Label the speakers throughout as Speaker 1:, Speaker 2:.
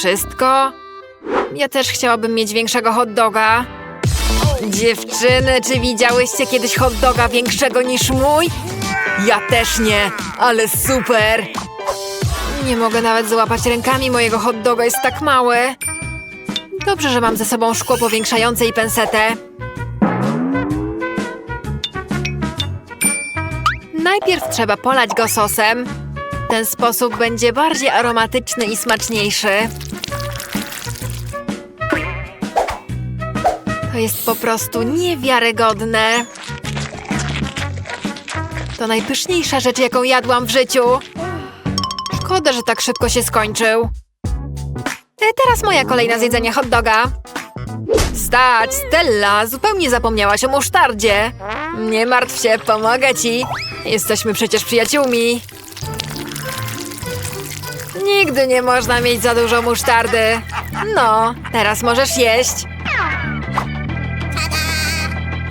Speaker 1: wszystko? Ja też chciałabym mieć większego hot doga. Dziewczyny, czy widziałyście kiedyś hot doga większego niż mój? Ja też nie, ale super! Nie mogę nawet złapać rękami mojego hot doga, jest tak mały. Dobrze, że mam ze sobą szkło powiększające i pensetę. Najpierw trzeba polać go sosem. Ten sposób będzie bardziej aromatyczny i smaczniejszy. To jest po prostu niewiarygodne. To najpyszniejsza rzecz, jaką jadłam w życiu. Szkoda, że tak szybko się skończył. E, Teraz moja kolejna zjedzenia hot doga. Stać, Stella, zupełnie zapomniałaś o musztardzie. Nie martw się, pomogę ci. Jesteśmy przecież przyjaciółmi. Nigdy nie można mieć za dużo musztardy. No, teraz możesz jeść.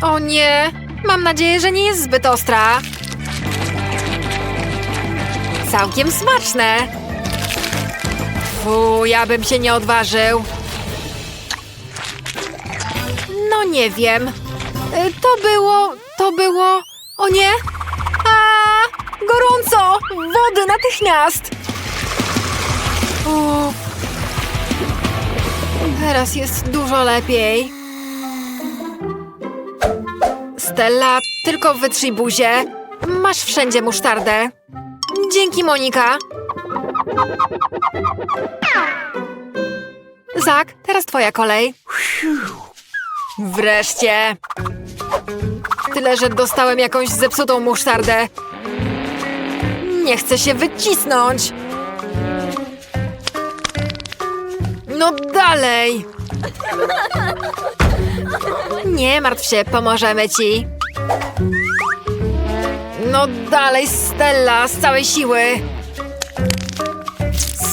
Speaker 1: O nie, mam nadzieję, że nie jest zbyt ostra. Całkiem smaczne. Fu, ja bym się nie odważył. No nie wiem. Y, To było, to było... O nie! A, gorąco! Wody natychmiast! Teraz jest dużo lepiej. Stella, tylko wytrzyj buzię. Masz wszędzie musztardę. Dzięki, Monika. Zak, teraz twoja kolej. Wreszcie. Tyle, że dostałem jakąś zepsutą musztardę. Nie chcę się wycisnąć. No dalej. Nie martw się, pomożemy ci. No dalej, Stella, z całej siły.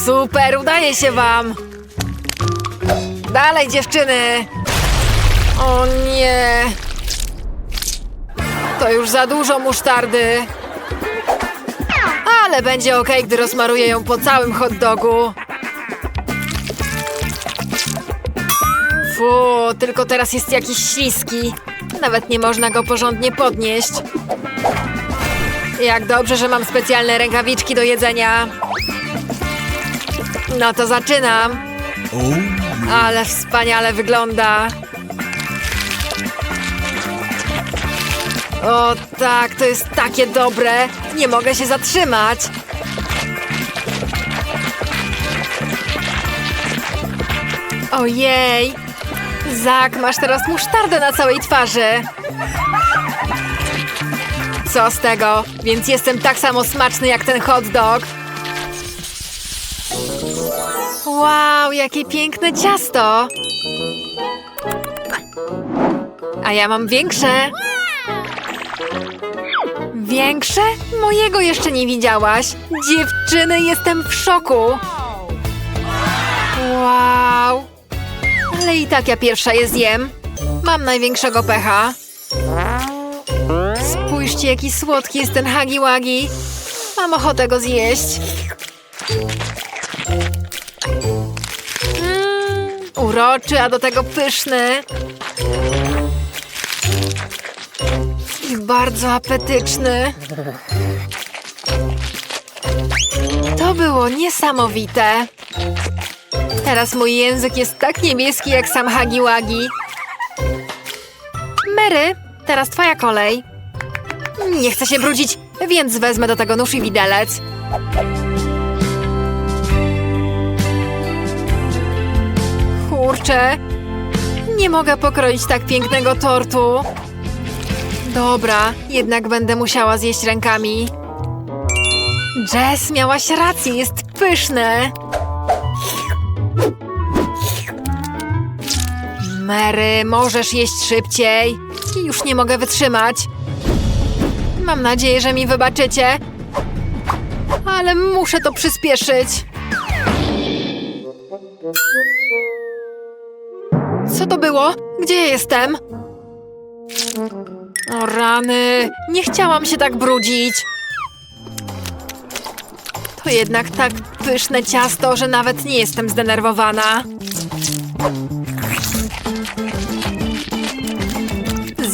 Speaker 1: Super, udaje się wam. Dalej, dziewczyny. O nie. To już za dużo musztardy. Ale będzie ok, gdy rozmaruję ją po całym hot dogu. Fu, tylko teraz jest jakiś śliski. Nawet nie można go porządnie podnieść. Jak dobrze, że mam specjalne rękawiczki do jedzenia. No to zaczynam. Ale wspaniale wygląda. O tak, to jest takie dobre. Nie mogę się zatrzymać. Ojej. Zak, masz teraz musztardę na całej twarzy. Co z tego? Więc jestem tak samo smaczny jak ten hot dog. Wow, jakie piękne ciasto! A ja mam większe. Większe? Mojego jeszcze nie widziałaś. Dziewczyny, jestem w szoku. Wow. Ale i tak ja pierwsza je zjem. Mam największego pecha. Spójrzcie, jaki słodki jest ten hagi wagi. Mam ochotę go zjeść. Mm, uroczy, a do tego pyszny. I bardzo apetyczny. To było niesamowite. Teraz mój język jest tak niebieski jak sam Hagi Wagi. Mary, teraz twoja kolej. Nie chcę się brudzić, więc wezmę do tego nóż i widelec. Kurczę, nie mogę pokroić tak pięknego tortu. Dobra, jednak będę musiała zjeść rękami. Jess, miałaś rację, jest pyszne. Mary, możesz jeść szybciej. Już nie mogę wytrzymać. Mam nadzieję, że mi wybaczycie. Ale muszę to przyspieszyć. Co to było? Gdzie jestem? O rany, nie chciałam się tak brudzić. To jednak tak pyszne ciasto, że nawet nie jestem zdenerwowana.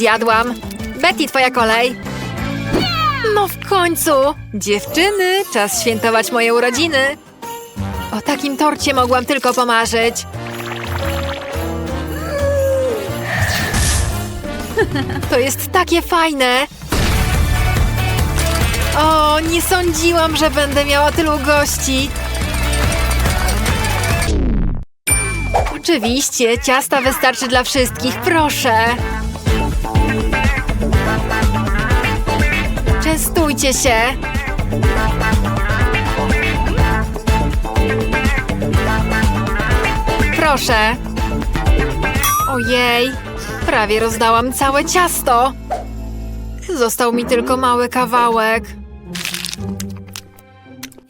Speaker 1: Zjadłam. Betty, twoja kolej. No w końcu! Dziewczyny, czas świętować moje urodziny. O takim torcie mogłam tylko pomarzyć. To jest takie fajne. O, nie sądziłam, że będę miała tylu gości. Oczywiście, ciasta wystarczy dla wszystkich, proszę. Częstujcie się. Proszę. Ojej, prawie rozdałam całe ciasto. Został mi tylko mały kawałek.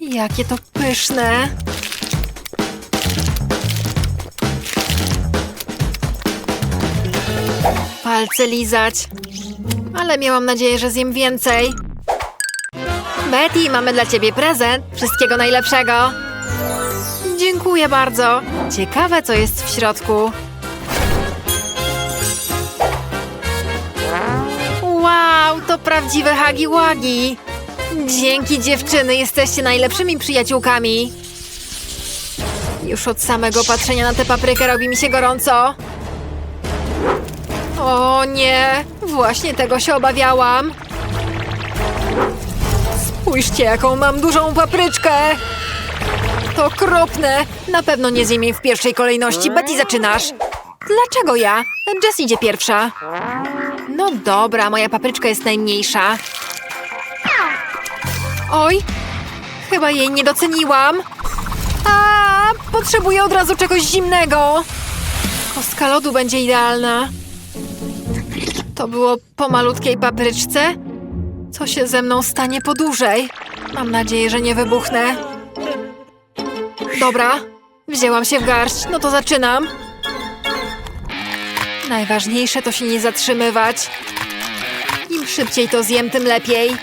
Speaker 1: Jakie to pyszne. Palce lizać. Ale miałam nadzieję, że zjem więcej. Betty, mamy dla ciebie prezent. Wszystkiego najlepszego. Dziękuję bardzo. Ciekawe, co jest w środku. Wow, to prawdziwe hagi łagi. Dzięki dziewczyny, jesteście najlepszymi przyjaciółkami. Już od samego patrzenia na tę paprykę robi mi się gorąco. O nie, właśnie tego się obawiałam. Spójrzcie, jaką mam dużą papryczkę. To okropne. Na pewno nie zjem jej w pierwszej kolejności. Betty, zaczynasz. Dlaczego ja? Jess idzie pierwsza. No dobra, moja papryczka jest najmniejsza. Oj, chyba jej nie doceniłam. A, potrzebuję od razu czegoś zimnego. Kostka lodu będzie idealna. To było po malutkiej papryczce? Co się ze mną stanie po dłużej? Mam nadzieję, że nie wybuchnę. Dobra, wzięłam się w garść, no to zaczynam. Najważniejsze to się nie zatrzymywać. Im szybciej to zjem, tym lepiej.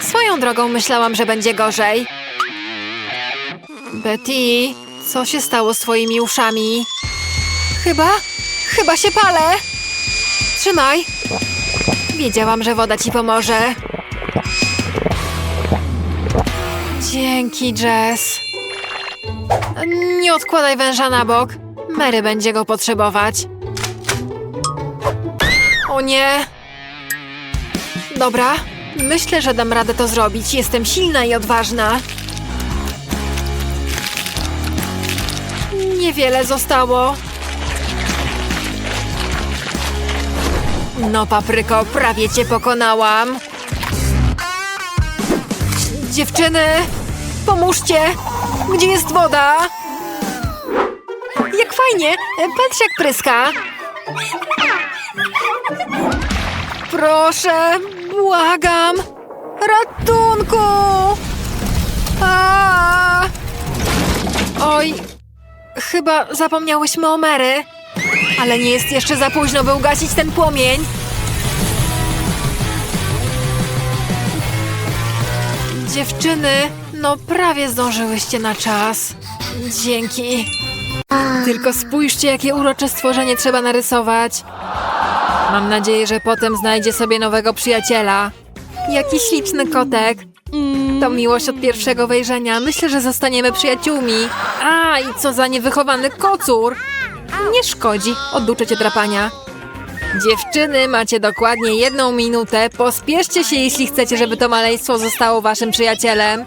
Speaker 1: Swoją drogą myślałam, że będzie gorzej. Betty, co się stało z twoimi uszami? Chyba, chyba się palę. Trzymaj. Wiedziałam, że woda ci pomoże. Dzięki, Jess. Nie odkładaj węża na bok. Mary będzie go potrzebować. O nie. Dobra, myślę, że dam radę to zrobić. Jestem silna i odważna. Niewiele zostało. No, papryko, prawie cię pokonałam. Dziewczyny, pomóżcie! Gdzie jest woda? Jak fajnie! Patrz jak pryska. Proszę, błagam! Ratunku! A! Oj, chyba zapomniałyśmy o Mary. Ale nie jest jeszcze za późno, by ugasić ten płomień. Dziewczyny, no prawie zdążyłyście na czas. Dzięki. Tylko spójrzcie, jakie urocze stworzenie trzeba narysować. Mam nadzieję, że potem znajdzie sobie nowego przyjaciela. Jaki śliczny kotek. To miłość od pierwszego wejrzenia. Myślę, że zostaniemy przyjaciółmi. A, i co za niewychowany kocur. Nie szkodzi, oduczę cię drapania. Dziewczyny, macie dokładnie jedną minutę. Pospieszcie się, jeśli chcecie, żeby to maleństwo zostało waszym przyjacielem.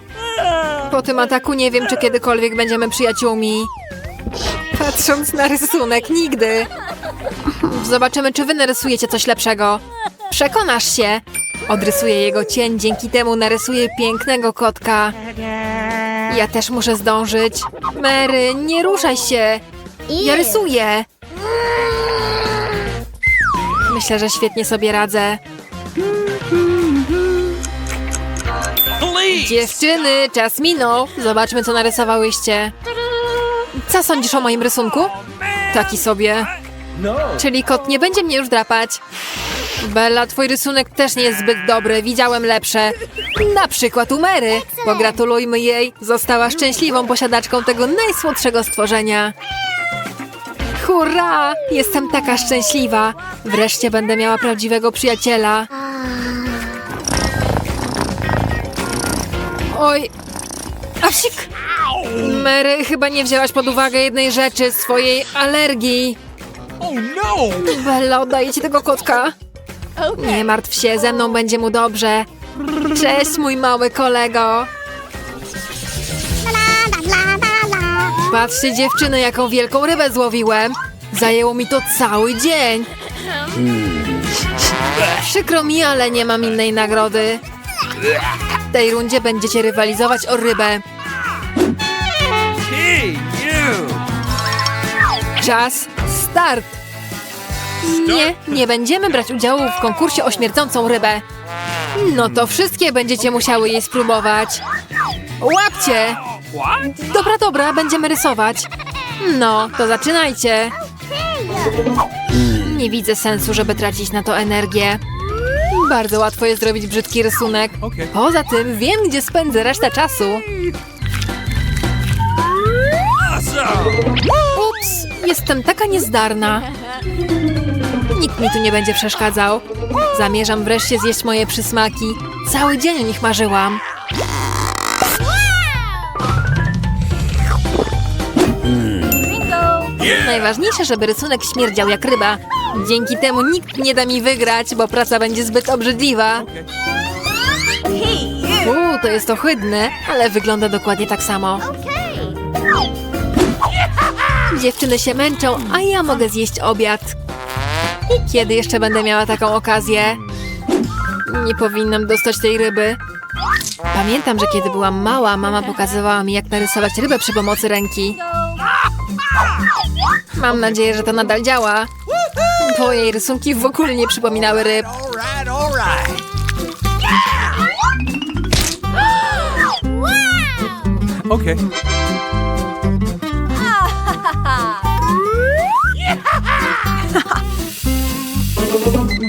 Speaker 1: Po tym ataku nie wiem, czy kiedykolwiek będziemy przyjaciółmi. Patrząc na rysunek, nigdy. Zobaczymy, czy wy narysujecie coś lepszego. Przekonasz się. Odrysuję jego cień, dzięki temu narysuję pięknego kotka. Ja też muszę zdążyć. Mary, nie ruszaj się. Ja rysuję. Myślę, że świetnie sobie radzę. Dziewczyny, czas minął. Zobaczmy, co narysowałyście. Co sądzisz o moim rysunku? Taki sobie. Czyli kot nie będzie mnie już drapać. Bella, twój rysunek też nie jest zbyt dobry. Widziałem lepsze. Na przykład u Mary. Pogratulujmy jej. Została szczęśliwą posiadaczką tego najsłodszego stworzenia. Hurra! Jestem taka szczęśliwa. Wreszcie będę miała prawdziwego przyjaciela. Oj. Asik! Mary, chyba nie wzięłaś pod uwagę jednej rzeczy, swojej alergii.
Speaker 2: Oh no!
Speaker 1: Bella, oddaję ci tego kotka. Nie martw się, ze mną będzie mu dobrze. Cześć, mój mały kolego. Patrzcie, dziewczyny, jaką wielką rybę złowiłem. Zajęło mi to cały dzień. Przykro mi, ale nie mam innej nagrody. W tej rundzie będziecie rywalizować o rybę. Czas, start! Nie, nie będziemy brać udziału w konkursie o śmierdzącą rybę. No to wszystkie będziecie musiały jej spróbować. Łapcie! Dobra, dobra, będziemy rysować. No, to zaczynajcie. Nie widzę sensu, żeby tracić na to energię. Bardzo łatwo jest zrobić brzydki rysunek. Poza tym wiem, gdzie spędzę resztę czasu. Ups, jestem taka niezdarna. Nikt mi tu nie będzie przeszkadzał. Zamierzam wreszcie zjeść moje przysmaki. Cały dzień o nich marzyłam. Najważniejsze, żeby rysunek śmierdział jak ryba. Dzięki temu nikt nie da mi wygrać, bo praca będzie zbyt obrzydliwa. Uuu, to jest ohydne, ale wygląda dokładnie tak samo. Dziewczyny się męczą, a ja mogę zjeść obiad. Kiedy jeszcze będę miała taką okazję? Nie powinnam dostać tej ryby. Pamiętam, że kiedy byłam mała, mama pokazywała mi, jak narysować rybę przy pomocy ręki. Mam nadzieję, że to nadal działa. Bo jej rysunki w ogóle nie przypominały ryb.
Speaker 2: Alright. Okay.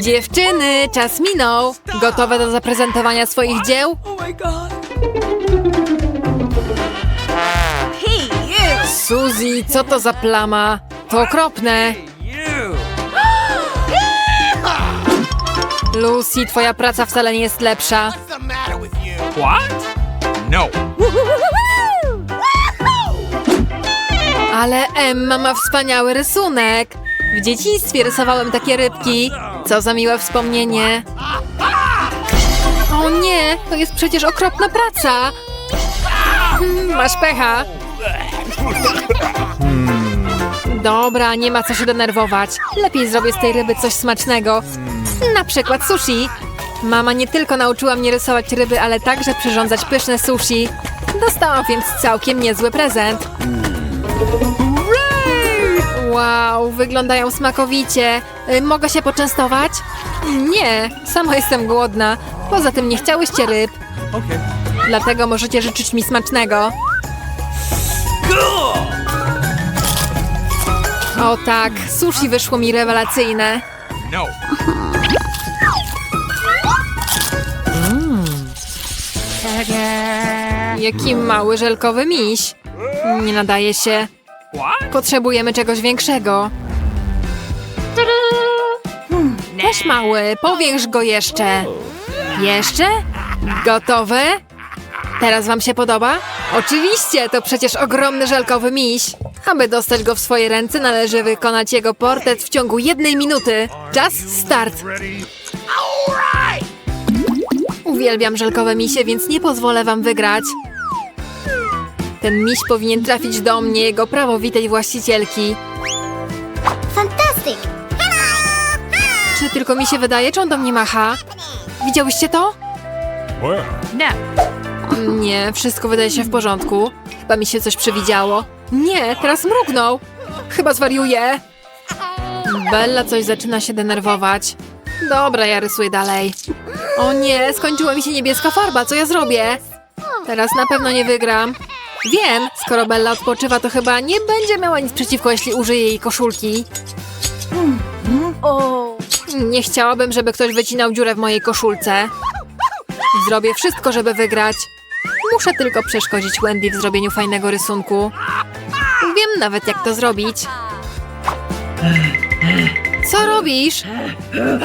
Speaker 1: Dziewczyny, czas minął. Gotowe do zaprezentowania swoich dzieł? Suzy, co to za plama? To okropne. Lucy, twoja praca wcale nie jest lepsza.
Speaker 2: What? No.
Speaker 1: Ale Emma ma wspaniały rysunek. W dzieciństwie rysowałem takie rybki. Co za miłe wspomnienie. O nie, to jest przecież okropna praca. Hmm, Masz pecha. Dobra, nie ma co się denerwować. Lepiej zrobię z tej ryby coś smacznego. Na przykład sushi. Mama nie tylko nauczyła mnie rysować ryby, ale także przyrządzać pyszne sushi. Dostałam więc całkiem niezły prezent. Wow, wyglądają smakowicie. Y, Mogę się poczęstować? Nie, sama jestem głodna. Poza tym nie chciałyście ryb, dlatego możecie życzyć mi smacznego. O tak, sushi wyszło mi rewelacyjne.
Speaker 2: No.
Speaker 1: Jaki mały żelkowy miś. Nie nadaje się. Potrzebujemy czegoś większego. Weź mały, powiększ go jeszcze. Jeszcze? Gotowe? Teraz wam się podoba? Oczywiście, to przecież ogromny żelkowy miś. Aby dostać go w swoje ręce, należy wykonać jego portret w ciągu jednej minuty. Czas, start. Uwielbiam żelkowe misie, więc nie pozwolę wam wygrać. Ten miś powinien trafić do mnie, jego prawowitej właścicielki.
Speaker 3: Fantastic!
Speaker 1: Czy tylko mi się wydaje, czy on do mnie macha? Widziałyście to? Nie, wszystko wydaje się w porządku. Chyba mi się coś przewidziało. Nie, teraz mrugnął. Chyba zwariuje. Bella coś zaczyna się denerwować. Dobra, ja rysuję dalej. O nie, skończyła mi się niebieska farba, co ja zrobię? Teraz na pewno nie wygram. Wiem, skoro Bella odpoczywa, to chyba nie będzie miała nic przeciwko, jeśli użyję jej koszulki. Nie chciałabym, żeby ktoś wycinał dziurę w mojej koszulce. Zrobię wszystko, żeby wygrać. Muszę tylko przeszkodzić Wendy w zrobieniu fajnego rysunku. Wiem nawet, jak to zrobić. Co robisz?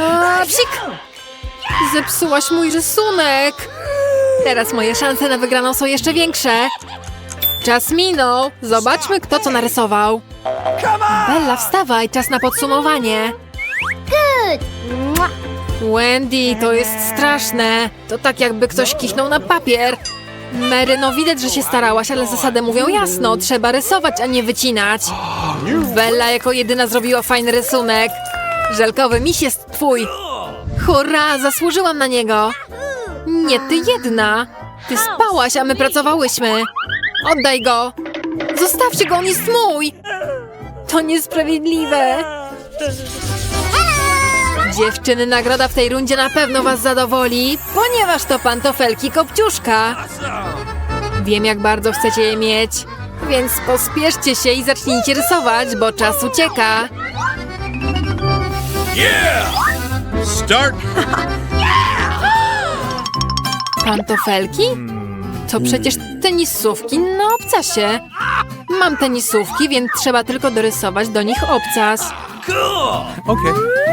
Speaker 1: A, psik! Zepsułaś mój rysunek! Teraz moje szanse na wygraną są jeszcze większe. Czas minął. Zobaczmy, kto co narysował. Bella, wstawaj, czas na podsumowanie. Wendy, to jest straszne. To tak jakby ktoś kichnął na papier. Mary, no widać, że się starałaś, ale zasady mówią jasno. Trzeba rysować, a nie wycinać. Bella jako jedyna zrobiła fajny rysunek. Żelkowy miś jest twój. Hurra, zasłużyłam na niego. Nie ty jedna. Ty spałaś, a my pracowałyśmy. Oddaj go. Zostawcie go, on jest mój. To niesprawiedliwe. Dziewczyny, nagroda w tej rundzie na pewno was zadowoli, ponieważ to pantofelki Kopciuszka. Wiem, jak bardzo chcecie je mieć, więc pospieszcie się i zacznijcie rysować, bo czas ucieka.
Speaker 2: Yeah! Start.
Speaker 1: Pantofelki? To przecież tenisówki na obcasie. Mam tenisówki, więc trzeba tylko dorysować do nich obcas.
Speaker 2: Cool.
Speaker 4: Okay.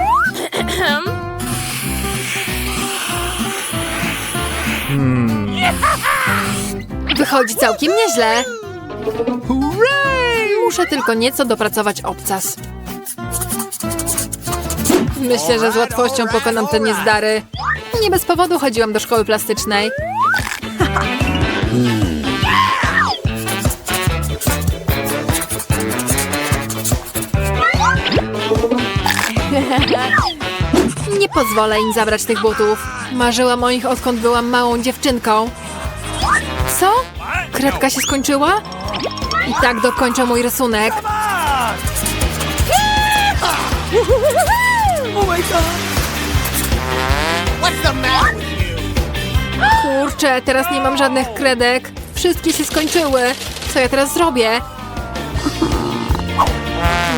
Speaker 1: Wychodzi całkiem nieźle. Muszę tylko nieco dopracować obcas. Myślę, że z łatwością pokonam te niezdary. Nie bez powodu chodziłam do szkoły plastycznej. Nie pozwolę im zabrać tych butów. Marzyłam o nich odkąd byłam małą dziewczynką. Co? Kredka się skończyła? I tak dokończę mój rysunek.
Speaker 2: You?
Speaker 1: Kurczę, teraz nie mam żadnych kredek. Wszystkie się skończyły. Co ja teraz zrobię?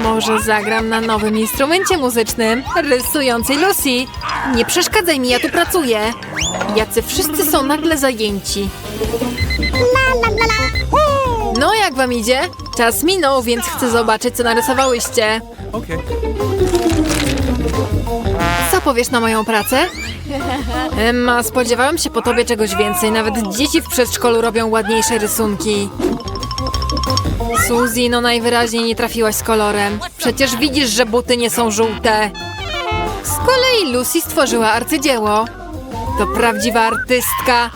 Speaker 1: Może zagram na nowym instrumencie muzycznym, rysującej Lucy. Nie przeszkadzaj mi, ja tu pracuję. Jacy wszyscy są nagle zajęci. No, jak wam idzie? Czas minął, więc chcę zobaczyć, co narysowałyście. Co powiesz na moją pracę? Emma, spodziewałam się po tobie czegoś więcej. Nawet dzieci w przedszkolu robią ładniejsze rysunki. Suzy, no najwyraźniej nie trafiłaś z kolorem. Przecież widzisz, że buty nie są żółte. Z kolei Lucy stworzyła arcydzieło. To prawdziwa artystka.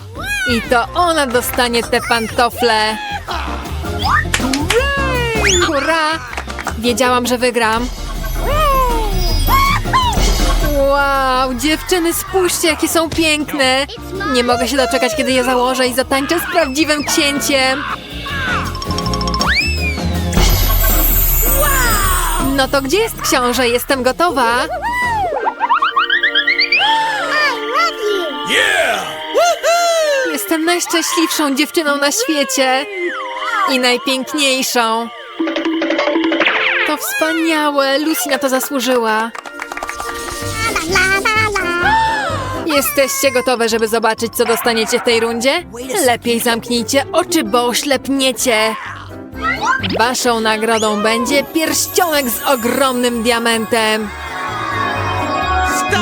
Speaker 1: I to ona dostanie te pantofle. Hurra! Wiedziałam, że wygram. Wow, dziewczyny, spójrzcie, jakie są piękne! Nie mogę się doczekać, kiedy je założę i zatańczę z prawdziwym księciem! No to gdzie jest książę? Jestem gotowa! Jestem najszczęśliwszą dziewczyną na świecie! I najpiękniejszą! To wspaniałe! Lucy na to zasłużyła! Jesteście gotowe, żeby zobaczyć, co dostaniecie w tej rundzie? Lepiej zamknijcie oczy, bo oślepniecie. Waszą nagrodą będzie pierścionek z ogromnym diamentem.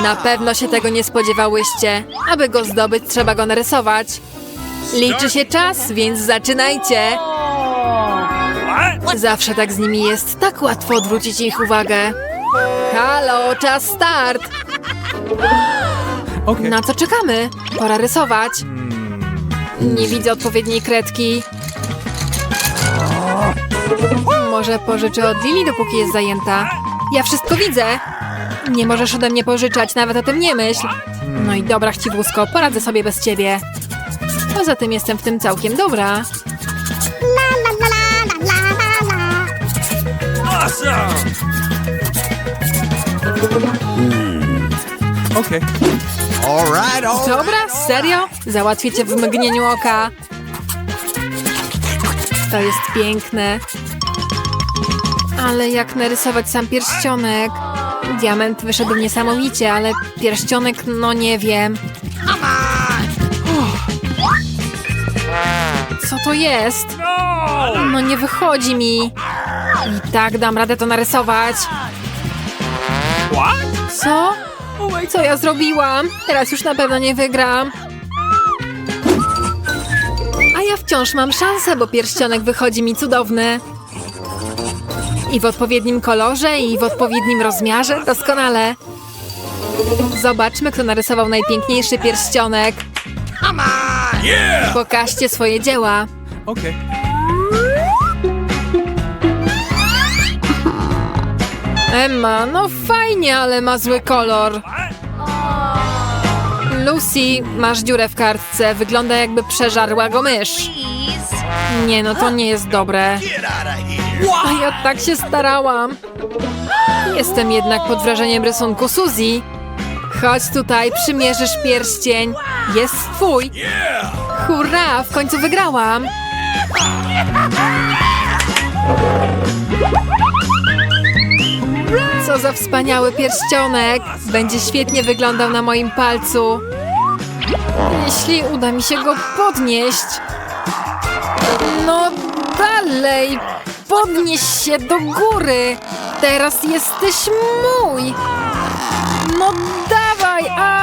Speaker 1: Na pewno się tego nie spodziewałyście. Aby go zdobyć, trzeba go narysować. Liczy się czas, więc zaczynajcie. Zawsze tak z nimi jest, tak łatwo odwrócić ich uwagę. Halo, czas start! Na co czekamy? Pora rysować. Nie widzę odpowiedniej kredki. Może pożyczę od Lili, dopóki jest zajęta. Ja wszystko widzę. Nie możesz ode mnie pożyczać, nawet o tym nie myśl. No i dobra, chciwusko, poradzę sobie bez ciebie. Poza tym jestem w tym całkiem dobra.
Speaker 2: Awesome!
Speaker 4: Okay.
Speaker 2: All right, all
Speaker 1: Dobra, serio? Załatwię cię w mgnieniu oka. To jest piękne. Ale jak narysować sam pierścionek? Diament wyszedł niesamowicie, ale pierścionek, no nie wiem. Co to jest? No nie wychodzi mi. I tak dam radę to narysować. Co? Co ja zrobiłam? Teraz już na pewno nie wygram. A ja wciąż mam szansę, bo pierścionek wychodzi mi cudowny. I w odpowiednim kolorze, i w odpowiednim rozmiarze. Doskonale. Zobaczmy, kto narysował najpiękniejszy pierścionek. Pokażcie swoje dzieła.
Speaker 2: Okay.
Speaker 1: Emma, no fajnie, ale ma zły kolor. Lucy, masz dziurę w kartce. Wygląda jakby przeżarła go mysz. Nie, no to nie jest dobre. A ja tak się starałam. Jestem jednak pod wrażeniem rysunku Suzy. Chodź tutaj, przymierzysz pierścień. Jest twój. Hurra, w końcu wygrałam. Co za wspaniały pierścionek. Będzie świetnie wyglądał na moim palcu. Jeśli uda mi się go podnieść. No dalej. Podnieś się do góry. Teraz jesteś mój. No dawaj, a!